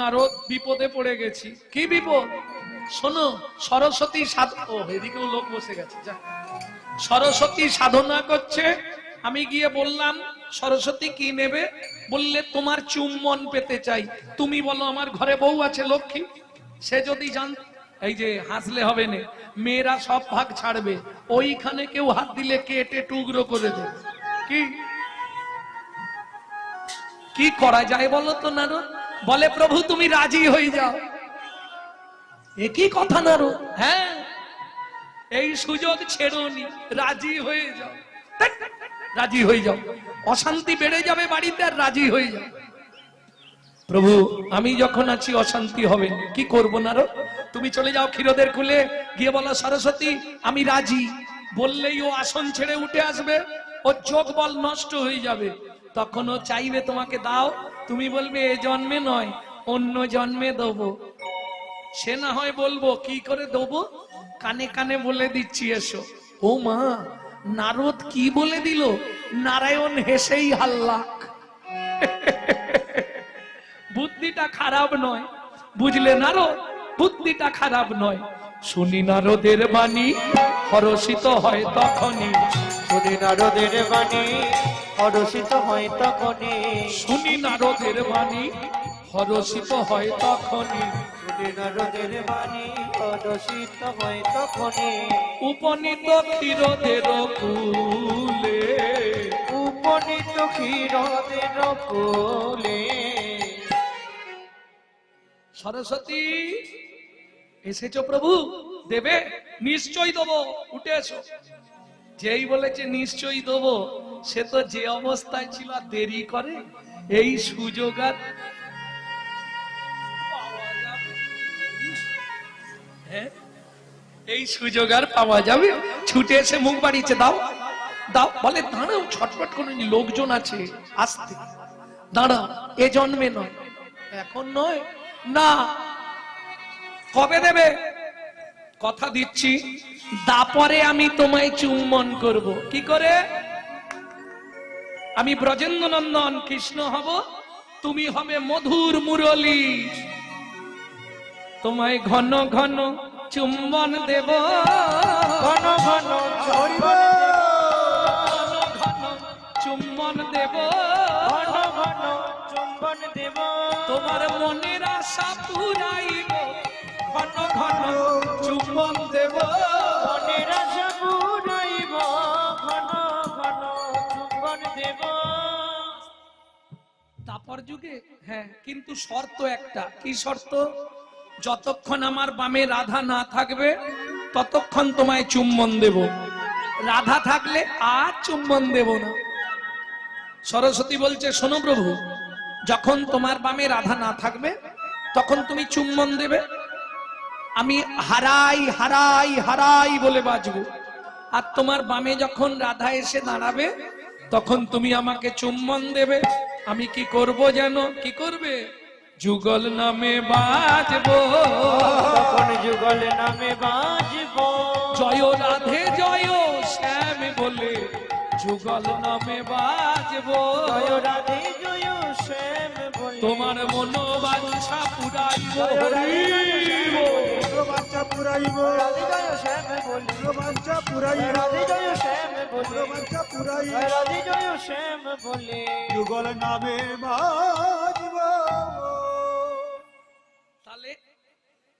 নারদ বিপদে পড়ে গেছি। কি বিপদ? শোনো, সরস্বতী ও, এদিকেও লোক বসে গেছে, যা। সরস্বতী সাধনা করছে। আমি গিয়ে বললাম, সরস্বতী কি নেবে? বললে, তোমার চুম্বন পেতে চাই। তুমি বলো, আমার ঘরে বউ আছে, লক্ষ্মী? সে যদি জান এই যে, হাসলে হবে না। মেয়েরা সব ভাগ ছাড়বে। ওইখানে কেউ হাত দিলে কেটে টুকরো করে দেবে। কি? কি করা যায় বলো তো, নারদ? বলে, প্রভু, তুমি রাজি হয়ে যাও। একই কথা নারদ হ্যাঁ এই সুযোগ ছেড়োনি রাজি হয়ে যাও। রাজি হয়ে যাও। অশান্তি বেড়ে যাবে বাড়িতে আর রাজি হয়ে যাও। প্রভু, আমি যখন আছি, অশান্তি হবে। কি করব না রো? তুমি চলে যাও ক্ষীরদের খুলে গিয়ে বলো, সরস্বতী, আমি রাজি। বললেই ও আসন ছেড়ে উঠে আসবে। ও চোখ বল নষ্ট হয়ে যাবে। তখন ও চাইবে তোমাকে দাও তুমি বলবে, এ জন্মে নয়, অন্য জন্মে দেবো। সে না হয় বলব, কি করে দেবো? কানে কানে বলে দিচ্ছি, এসো। ও মা, নারদ কি বলে দিল? নারায়ণ হেসেই হাল্লাক। বুদ্ধিটা খারাপ নয়। বুঝলে নারদ, বুদ্ধিটা খারাপ নয়। শুনি নারদের বাণী, হরষিত হয় তখনই। শুনি নারদের বাণী অরসিত হয় তখনই। শুনি নারদের বাণী হরষিত হয় তখনই। শুনি নারদের বাণী অরসিত হয় তখনই। উপনীত ক্ষীরদের কুলে উপনীত ক্ষীরদের কোলে সরস্বতী এসেছ প্রভু? দেবে? নিশ্চয়ই দেবো উঠে এসো যেই বলেছে নিশ্চয়ই দেবো সে তো যে অবস্থায় ছিল দেরি করে, এই সুযোগ আর। হ্যাঁ? এই সুযোগ আর পাওয়া যাবে। ছুটে এসে মুখ বাড়িয়েছে, দাও দাও। বলে, দাঁড়াও, ছটফট করে লোকজন আছে, আসতে। দাঁড়াও, এ জন্মে নয়, এখন নয়। না। কবে দেবে? কথা দিচ্ছি। দাপরে আমি তোমায় চুম্বন করব। কি করে? আমি ব্রজেন্দ্র নন্দন কৃষ্ণ হব তুমি হবে মধুর মুরলী। তোমায় ঘন ঘন চুম্বন দেব। ঘন ঘন চুম্বন দেব। ঘন ঘন চুম্বন দেব। তোমার মনের আশা পুরাইব। ঘন ঘন চুম্বন দেব। মনের আশা যুগে হ্যাঁ কিন্তু শর্ত একটা। কি শর্ত? যতক্ষণ আমার বামে রাধা না থাকবে, ততক্ষণ তোমায় চুম্বন দেব। রাধা থাকলে আর চুম্বন দেব না। সরস্বতী বলছে, শোনো প্রভু, যখন তোমার বামে রাধা না থাকবে, তখন তুমি চুম্বন দেবে। আমি হারাই হারাই হারাই বলে বাজবো। আর তোমার বামে যখন রাধা এসে দাঁড়াবে, তখন তুমি আমাকে চুম্বন দেবে। আমি কি করব যেন কি করবে? যুগল নামে বাজবো। যুগল নামে বাজব? জয় রাধে যুগল নামে বাজবো। তোমার পুরাইব। বাচ্চা পুরাইব। বাচ্চা বাচ্চা যুগল নামে বাজিব। তাহলে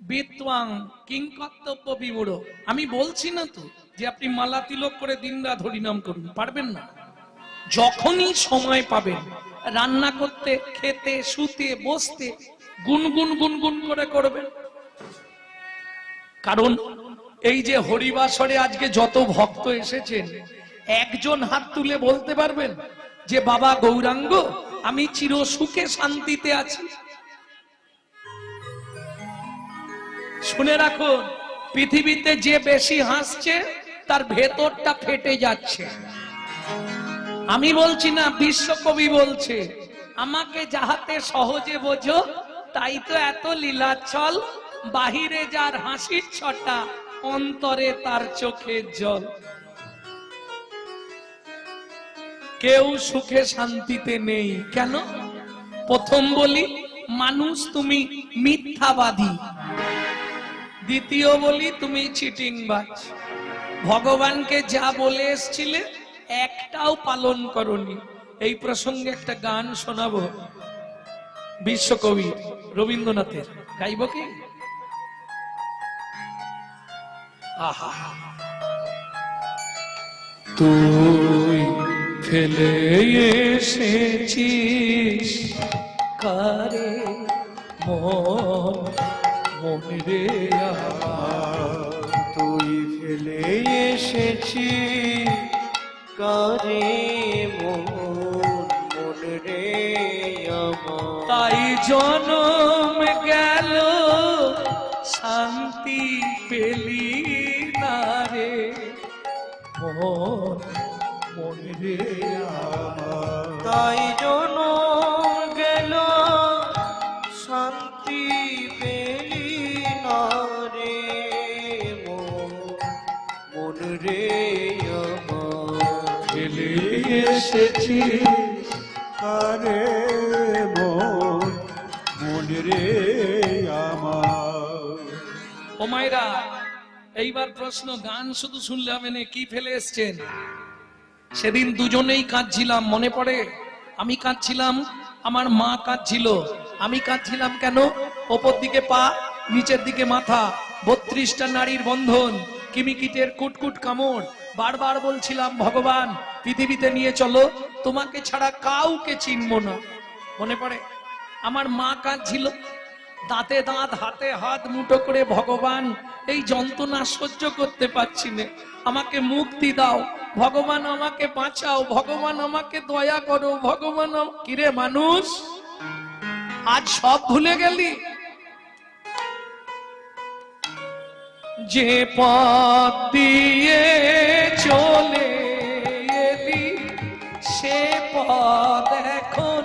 বিদ্বাং কিং কর্তব্য বিমূঢ়। আমি বলছি না তো। যে আপনি মালা তিলক করে দিন রাত হরিনাম করুন, পারবেন না। যখনই সময় পাবেন, রান্না করতে, খেতে, শুতে, বসতে, গুনগুন গুনগুন করে করবেন। কারণ এই যে হরিবাসরে আজকে যত ভক্ত এসেছেন, একজন হাত তুলে বলতে পারবেন যে, বাবা গৌরাঙ্গ, আমি চির সুখে শান্তিতে আছি। শুনে রাখুন, পৃথিবীতে যে বেশি হাসছে তার ভেতরটা ফেটে যাচ্ছে। আমি বলছি না, বিশ্বকবি বলছে, আমাকে যাহাতে সহজে বোঝো, তাই তো এত লীলাচল। বাহিরে যার হাসির ছটা, অন্তরে তার চোখের জল। কেউ সুখে শান্তিতে নেই। কেন? প্রথম বলি, মানুষ তুমি মিথ্যাবাদী। দ্বিতীয় বলি, তুমি চিটিংবাজ। ভগবানকে যা বলে এসছিলে, একটাও পালন করনি। এই প্রসঙ্গে একটা গান শোনাবো। বিশ্বকবি রবীন্দ্রনাথের। গাইব কি? আহা। তুই ফেলে এসেছিস, কারে মন মন আমার। ফেলে এসেছি। কারে মন মন রে আমার। তাই জনম গেল শান্তি পেলি না রে। মন মন রে আমার। তাই এসেছিস। কারে মন রে আমার। ও এইবার প্রশ্ন, গান শুধু শুনলে হবে না, কি ফেলে এসছেন? সেদিন দুজনেই কাঁদছিলাম, মনে পড়ে? আমি কাঁদছিলাম, আমার মা কাঁদছিল। আমি কাঁদছিলাম কেন? ওপর দিকে পা, নিচের দিকে মাথা, বত্রিশটা নারীর বন্ধন, কিমিকিটের কুটকুট কামড়। বারবার বলছিলাম, ভগবান পৃথিবীতে নিয়ে চলো, তোমাকে ছাড়া কাউকে চিনবো না। মনে পড়ে, আমার মা কাঁদছিল। দাঁতে দাঁত, হাতে হাত, মুঠো করে ভগবান, এই যন্ত্রণা সহ্য করতে পারছি না। আমাকে মুক্তি দাও, ভগবান আমাকে বাঁচাও, ভগবান আমাকে দয়া করো, ভগবান কিরে মানুষ, আজ সব ভুলে গেলি? যে পথ দিয়ে চলে সে পথ এখন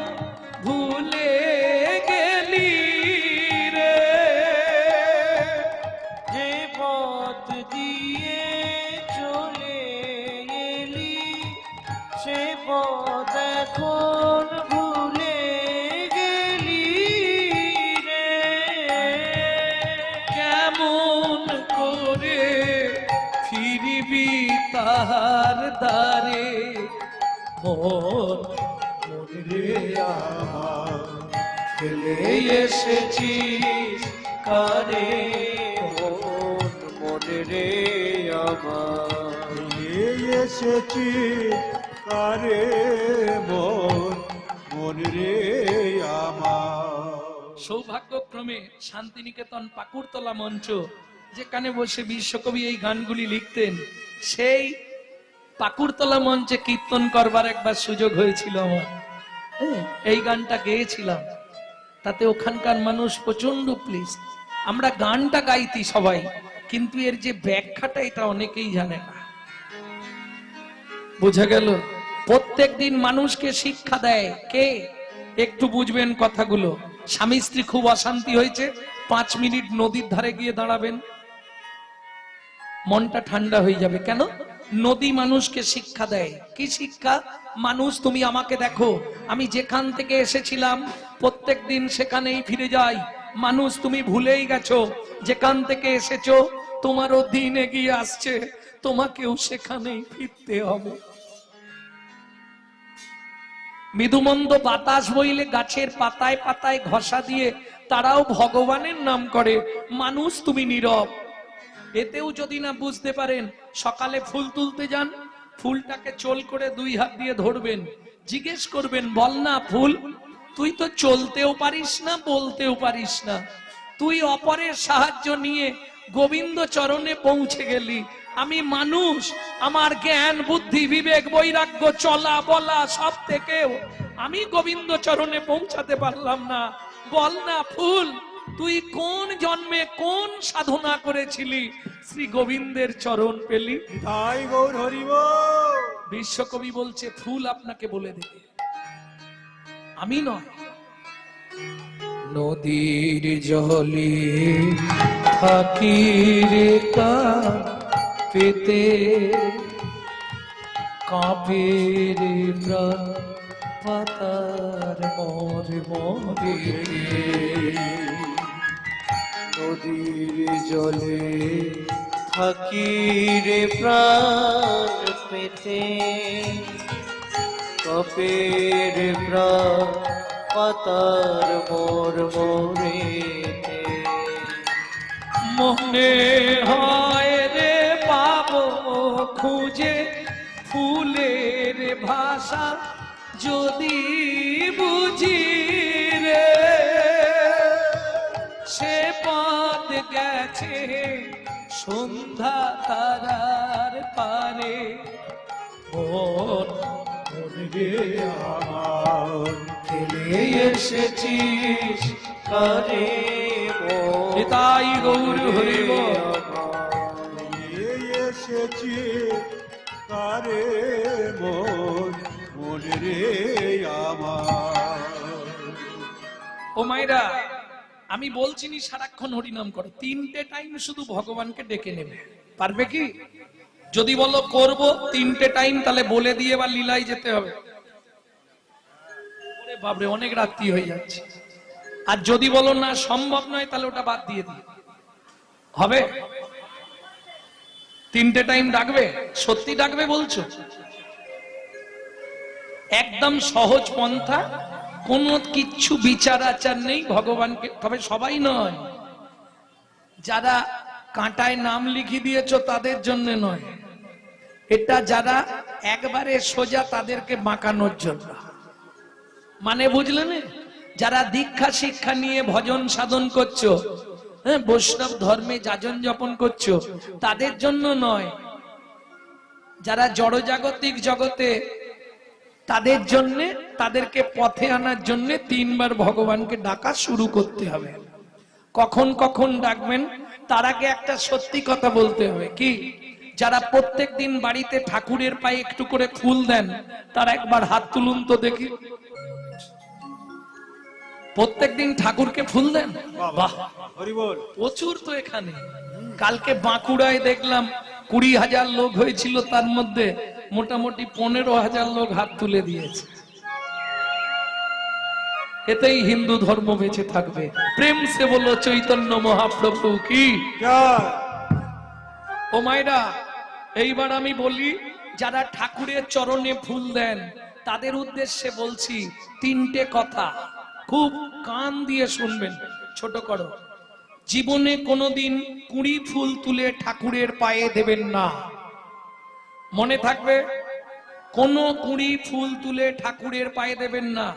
ভুলে গেলি রে। যে পথ দিয়ে চলে এলি সে পথ এখন ভুলে গেলি রে। কেমন করে ফিরবি তাহার দ্বারে মন মন রে আমার ফেলে এসেছিস কারে মন মন রে আমার ফিরে এসেছি কারে মন মন রে আমার সৌভাগ্যক্রমে শান্তিনিকেতন পাকুড়তলা মঞ্চ, যেখানে বসে বিশ্বকবি এই গানগুলি লিখতেন, সেই পাকুড়তলা মঞ্চে কীর্তন করবার একবার সুযোগ হয়েছিল আমার। এই গানটা গেয়েছিলাম। তাতে ওখানকার মানুষ প্রচণ্ড প্লিজ আমরা গানটা গাইতি সবাই কিন্তু এর যে ব্যাখ্যাটা এটা অনেকেই জানে না। বোঝা গেল প্রত্যেক দিন মানুষকে শিক্ষা দেয় কে? একটু বুঝবেন কথাগুলো। স্বামী স্ত্রী খুব অশান্তি হয়েছে পাঁচ মিনিট নদীর ধারে গিয়ে দাঁড়াবেন। মনটা ঠান্ডা হয়ে যাবে। কেন? নদী মানুষকে শিক্ষা দেয়। কি শিক্ষা? মানুষ, তুমি আমাকে দেখো। আমি যেখান থেকে এসেছিলাম, প্রত্যেক দিন সেখানেই ফিরে যাই। মানুষ, তুমি ভুলেই গেছো। যেখান থেকে এসেছ, তোমারও দিন এগিয়ে আসছে। তোমাকেও সেখানেই ফিরতে হবে। মৃদুমন্দ বাতাস বইলে গাছের পাতায় পাতায় ঘষা দিয়ে তারাও ভগবানের নাম করে। মানুষ, তুমি নীরব। এতেও যদি না বুঝতে পারেন, সকালে ফুল তুলতে যান, ফুলটাকে চোল করে দুই হাত দিয়ে ধরবেন। জিজ্ঞেস করবেন, বল না ফুল, তুই তো চলতেও পারিস না, বলতেও পারিস না। তুই অপরের সাহায্য নিয়ে গোবিন্দ চরণে পৌঁছে গেলি। আমি মানুষ, আমার জ্ঞান, বুদ্ধি, বিবেক, বৈরাগ্য, চলা, বলা সব থেকেও আমি গোবিন্দ চরণে পৌঁছাতে পারলাম না। বল না ফুল তুই কোন জন্মে কোন সাধনা করেছিলি? শ্রী গোবিন্দের চরণ পেলি? তাই গৌর হরিব। বিশ্বকবি বলছে ফুল আপনাকে বলে দেবে। আমি নয়। নদীর জলে থাকি রে পেতে কাঁপে রে প্রাণ পাতার মোর মোরে নদীর জলে থাকি রে প্রাণ পেতে। কপের প্রাণ পাতার মোর মোরে মনে হয় রে পাবো খুঁজে, ফুলের ভাষা যদি বুঝি। গেছে সন্ধ্যা তারার পারে মন আমার ফেলে এসেছিস কারে নিতাই গৌর হরিব। নিয়ে এসেছি মন মন রে আমার। ও মাইরা আমি বলছি নি সারাক্ষণ হরিনাম করো। তিনটে টাইম শুধু ভগবানকে ডেকে নেবে। পারবে কি? যদি বলো করব, তিনটে টাইম তাহলে বলে দিয়ে বা লীলায় যেতে হবে। বাবরে অনেক রাত্রি হয়ে যাচ্ছে। আর যদি বলো না সম্ভব নয়, তাহলে ওটা বাদ দিয়ে দিই হবে? তিনটে টাইম ডাকবে? সত্যি ডাকবে বলছো? একদম সহজ পন্থা। কোনো কিচ্ছু বিচার আচার নেই ভগবানকে, তবে সবাই নয়। যারা কাঁটায় নাম লিখে দিয়েছ তাদের জন্য নয়। এটা যারা একবারে সোজা তাদেরকে বাঁকানোর জন্য। মানে বুঝলে না? যারা দীক্ষা শিক্ষা নিয়ে ভজন সাধন করছ হ্যাঁ বৈষ্ণব ধর্মে যাজন যাপন করছ, তাদের জন্য নয়। যারা জড়জাগতিক জগতে তাদের জন্য, তাদেরকে পথে আনার জন্য তিনবার ভগবানকে ডাকা শুরু করতে হবে। কখন কখন ডাকবেন, তার আগে একটা সত্যি কথা বলতে হবে। কি? যারা প্রত্যেক দিন বাড়িতে ঠাকুরের পায়ে একটু করে ফুল দেন, তারা একবার হাত তুলুন তো দেখি। প্রত্যেক দিন ঠাকুরকে ফুল দেন? প্রচুর তো এখানে। কালকে বাঁকুড়ায় দেখলাম কুড়ি হাজার লোক হয়েছিল তার মধ্যে। মোটামুটি পনেরো হাজার লোক হাত তুলে দিয়েছে। এতেই হিন্দু ধর্ম বেঁচে থাকবে। প্রেম সে বলো চৈতন্য মহাপ্রভু কি? ও মায়েরা, এইবার আমি বলি, যারা ঠাকুরের চরণে ফুল দেন, তাদের উদ্দেশ্যে বলছি তিনটে কথা। খুব কান দিয়ে শুনবেন, ছোট করো। জীবনে কোনোদিন কুড়ি ফুল তুলে ঠাকুরের পায়ে দেবেন না। মনে থাকবে, কোনো কুড়ি ফুল তুলে ঠাকুরের পায়ে দেবেন না।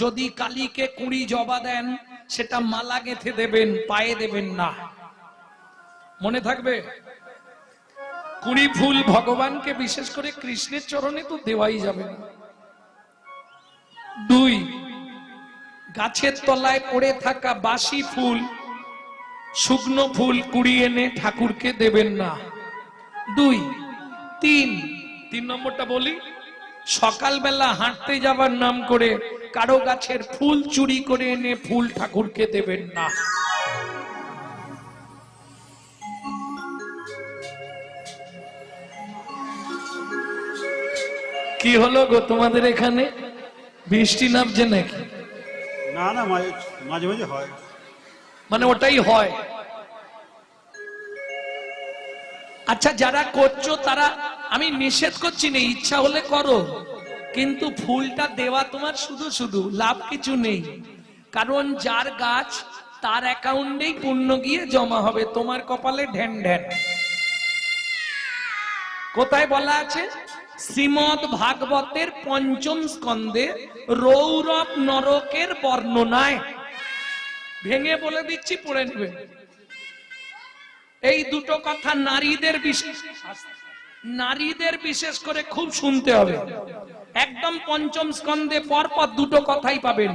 যদি কালীকে কুড়ি জবা দেন, সেটা মালা গেঁথে দেবেন, পায়ে দেবেন না। মনে থাকবে? কুড়ি ফুল ভগবানকে বিশেষ করে কৃষ্ণের চরণে তো দেওয়াই যাবে দুই, গাছের তলায় পড়ে থাকা বাসি ফুল, শুকনো ফুল কুড়িয়ে এনে ঠাকুরকে দেবেন না। দুই তিন। তিন নম্বরটা বলি। সকালবেলা হাঁটতে যাবার নাম করে কারও গাছের ফুল চুরি করে এনে ফুল ঠাকুরকে দেবেন না। কি হলো গো তোমাদের এখানে? বৃষ্টি নামছে নাকি? না না মাঝে মাঝে মাঝে হয়। মানে ওটাই হয়। আচ্ছা যারা করছ তারা, আমি নিষেধ করছি না, ইচ্ছা হলে করো। কিন্তু ফুলটা দেওয়া তোমার শুধু শুধু, লাভ কিছু নেই। কারণ যার গাছ, তার অ্যাকাউন্টেই পূর্ণ গিয়ে জমা হবে, তোমার কপালে ঢ্যান ঢ্যান কোথায় বলা আছে? শ্রীমদ ভাগবতের পঞ্চম স্কন্ধে রৌরব নরকের বর্ণনায়। ভেঙে বলে দিচ্ছি, পড়ে নেবে। এই দুটো কথা নারীদের বিশেষ। নারীদের বিশেষ করে খুব শুনতে হবে। একদম পঞ্চম স্কন্ধে পরপর দুটো কথাই পাবেন।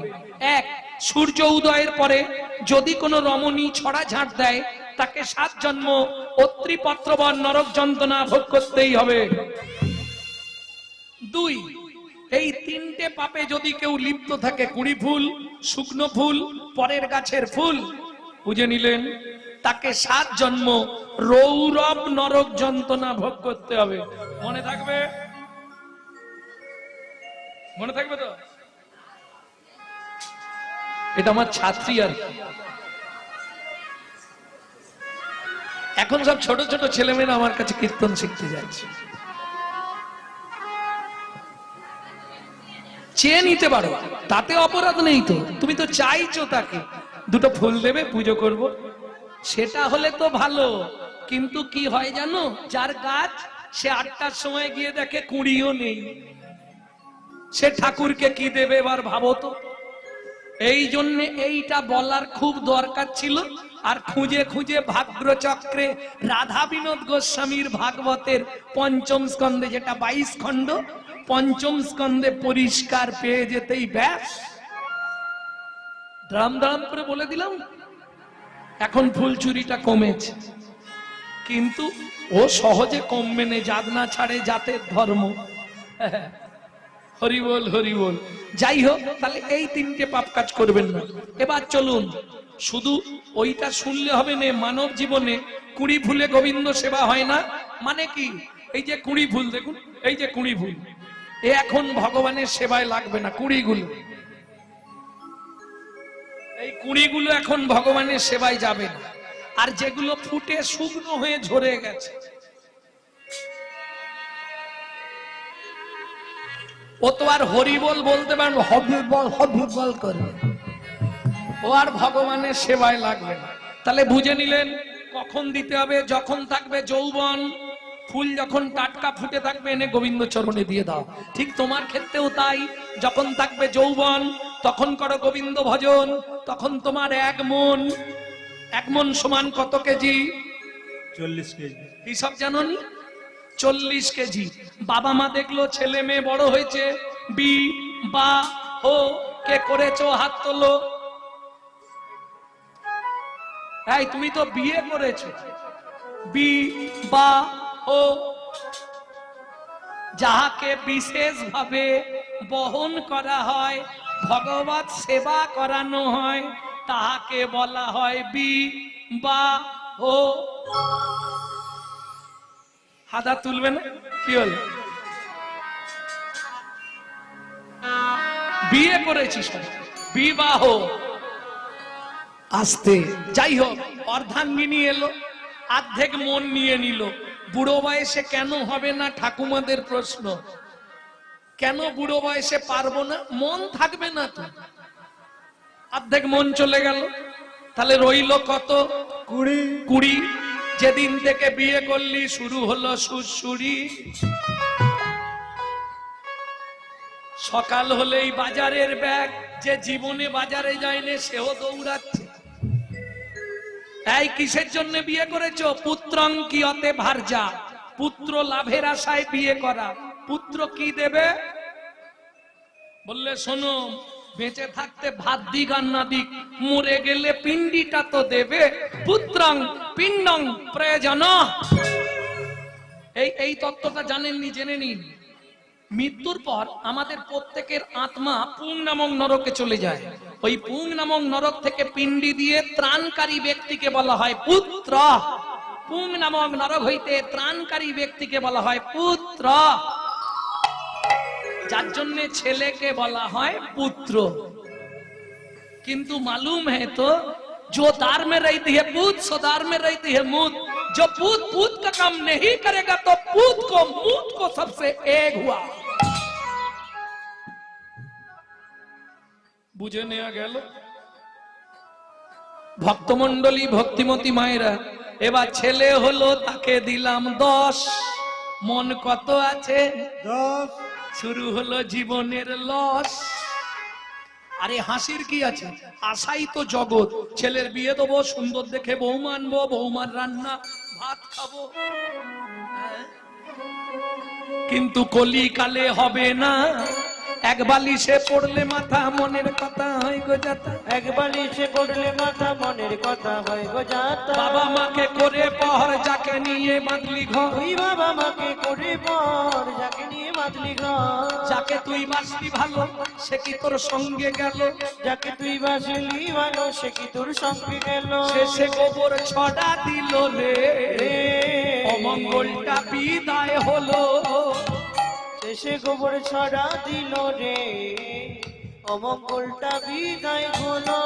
এক, সূর্য উদয়ের পরে যদি কোনো রমণী ছড়া ঝাঁট দেয়, তাকে সাত জন্ম অত্রিপত্রবর নরক যন্ত্রণা ভোগ করতেই হবে। দুই, এই তিনটে পাপে যদি কেউ লিপ্ত থাকে, কুড়ি ফুল, শুকনো ফুল, পরের গাছের ফুল, বুঝে নিলেন? তাকে সাত জন্ম, রৌরব নরক যন্ত্রণা ভোগ করতে হবে। মনে থাকবে? মনে থাকবে তো? এটা আমার ছাত্রী আর এখন সব ছোট ছোট ছেলেমেয়েরা আমার কাছে কীর্তন শিখতে যাচ্ছে। চেয়ে নিতে পারো, তাতে অপরাধ নেই তো। তুমি তো চাইছো তাকে। দুটো ফুল দেবে, পুজো করব। সেটা হলে তো ভালো। কিন্তু কি হয় জানো? যার গাছ সে আটটার সময় গিয়ে দেখে কুড়িও নেই। সে ঠাকুরকে কি দেবে এবার ভাবো তো? এই জন্য এইটা বলার খুব দরকার ছিল। আর খুঁজে খুঁজে ভাগ্র চক্রে রাধা বিনোদ গোস্বামীর ভাগবতের পঞ্চম স্কন্ধে যেটা বাইশ খণ্ড, পঞ্চম স্কন্ধে পরিষ্কার পেয়ে যেতেই ব্যাস। দ্রাম দ্রাম করে বলে দিলাম এখন ফুল চুরিটা কমেছে। কিন্তু ও সহজে কমবে না জাত না ছাড়ে জাতের ধর্ম। হরি বল হরি বল। যাই হোক, তাহলে এই তিনটে পাপ কাজ করবেন না। এবার চলুন, শুধু ওইটা শুনলে হবে না, মানব জীবনে কুড়ি ফুলে গোবিন্দ সেবা হয় না। মানে কি? এই যে কুড়ি ফুল, দেখুন, এই যে কুড়ি ফুল। এ এখন ভগবানের সেবায় লাগবে না, কুড়িগুলো। এই কুড়িগুলো এখন ভগবানের সেবায় যাবে না। আর যেগুলো ফুটে শুকনো হয়ে ঝরে গেছে। ও তো আর হরিবল বলতে পারবে হবিবল হবিবল করবে। ও আর ভগবানের সেবায় লাগবে না। তাহলে বুঝে নিলেন, কখন দিতে হবে, যখন থাকবে যৌবন। ফুল যখন টাটকা ফুটে থাকবে এনে গোবিন্দ চরণে দিয়ে দাও। ঠিক তোমার ক্ষেত্রেও তাই। যখন থাকবে যৌবন তখন করো গোবিন্দ ভজন। তখন তোমার এক মন এক মন সমান কত কেজি? চল্লিশ কেজি। হিসাব জানোনি চল্লিশ কেজি। বাবা মা দেখল ছেলে মেয়ে বড় হয়েছে। বি বা ও কে করেছ হাত তোলো। এই তুমি তো বিয়ে করেছ। বি বা যাহাকে বিশেষ ভাবে বহন করা হয়, ভগবত সেবা করানো হয়, তাহাকে বলা হয় বি বা ও। হাতা তুলবে না কি হলো? বিয়ে করেছি সব বিবাহ আসতে, যাই হোক, অর্ধাঙ্গিনী এলো, অর্ধেক মন নিয়ে নিল। বুড়ো বয়সে কেন হবে না ঠাকুমাদের প্রশ্ন? কেন বুড়ো বয়সে পারব না? মন থাকবে না তো। অর্ধেক মন চলে গেল। তাহলে রইল কত? কুড়ি। কুড়ি। যেদিন থেকে বিয়ে করলি শুরু হলো সুরসুরি সকাল হলেই বাজারের ব্যাগ। যে জীবনে বাজারে যায়নি সেও দৌড়াচ্ছে। এই কিসের জন্য বিয়ে করেছ? পুত্রং কিয়তে ভারজা পুত্র লাভের আশায় বিয়ে করা। পুত্র কি দেবে? বললে, শোনো, বেঁচে থাকতে ভাত দিক আর না দিক, মরে গেলে পিন্ডিটা তো দেবে। পুত্রং পিণ্ডং প্রয়োজন। এই এই তত্ত্বটা জানেননি, জেনে নিন। মৃত্যুর পর আমাদের প্রত্যেকের আত্মা পুং নামক নরকে চলে যায় ওই পুং নামক নরক থেকে পিণ্ডি দিয়ে ত্রাণকারী ব্যক্তিকে বলা হয় পুত্র পুং নামক নরক হইতে ত্রাণকারী ব্যক্তিকে বলা হয় পুত্র যার জন্য ছেলেকে বলা হয় পুত্র किंतु मालूम है तो जो दार में रहती है पूत सो दार में रहती है मूत जो पूत पूत का काम नहीं करेगा तो पूत को मूत को सबसे एक हुआ বুঝে নেওয়া গেল। ভক্তমন্ডলী ভক্তিমতী মায়েরা এবার ছেলে হলো তাকে দিলাম দশ। মন কত আছে? দশ। শুরু হলো জীবনের লস। আরে হাসির কি আছে? আশাই তো জগৎ। ছেলের বিয়ে দেবো সুন্দর দেখে বউ মানবো বৌমার রান্না ভাত খাব? কিন্তু কলিকালে হবে না। এক বালিশে পড়লে মাথা মনের কথা হয় গো যাতা। এক বালিশে পড়লে মাথা মনের কথা হয় গো যাতা। বাবা মাকে করে পহর যাকে নিয়ে বাঁধলি ঘর। তুই বাবা মাকে করে পর যাকে নিয়ে বাঁধলি ঘর। যাকে তুই বাসলি ভালো সে কি তোর সঙ্গে গেল? যাকে তুই বাসলি ভালো সে কি তোর সঙ্গে গেল? সে গোবর ছড়া দিল রে। রে। অমঙ্গলটা বিদায় হলো। শেষে গোবর ছড়া দিল রে। অমঙ্গলটা বিদায় হলো।